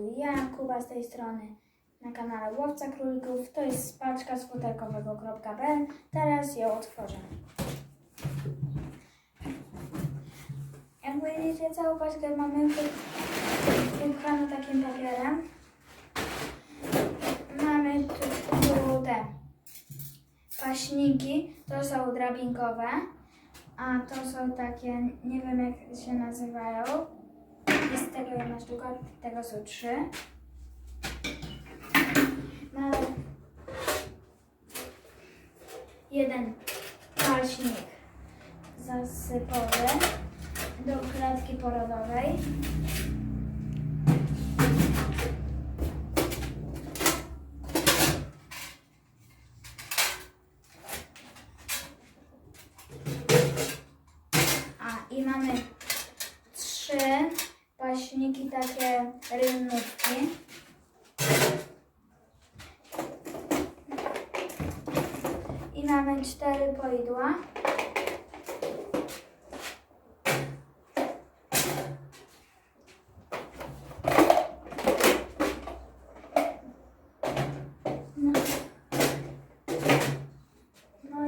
YouTube'a z tej strony na kanale Łowca Królików. To jest paczka z futerkowego.pl. Teraz ją otworzę. Jak widzicie, całą paczkę mamy wypchaną takim papierem. Mamy tu, tu te paśniki, to są drabinkowe, a to są takie, nie wiem jak się nazywają. Jest tego jedna sztuka, tego są trzy. Mamy jeden paśnik zasypowy do klatki porodowej. I mamy trzy paśniki takie rynówki. I mamy cztery poidła. No. no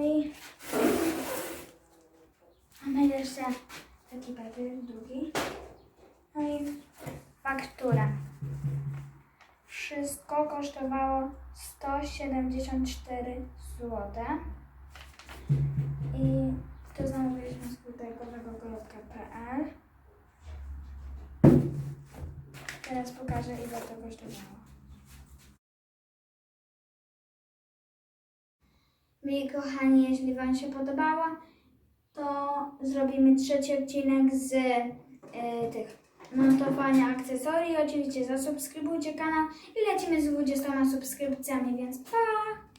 mamy jeszcze taki papier drugi. No i faktura. Wszystko kosztowało 174 zł. I to zamówiliśmy z butelkowego.pl. Teraz pokażę ile to kosztowało. Moi kochani, jeśli Wam się podobało, to zrobimy trzeci odcinek z e, tych montowania akcesorii. Oczywiście zasubskrybujcie kanał i lecimy z 20 subskrypcjami, więc pa!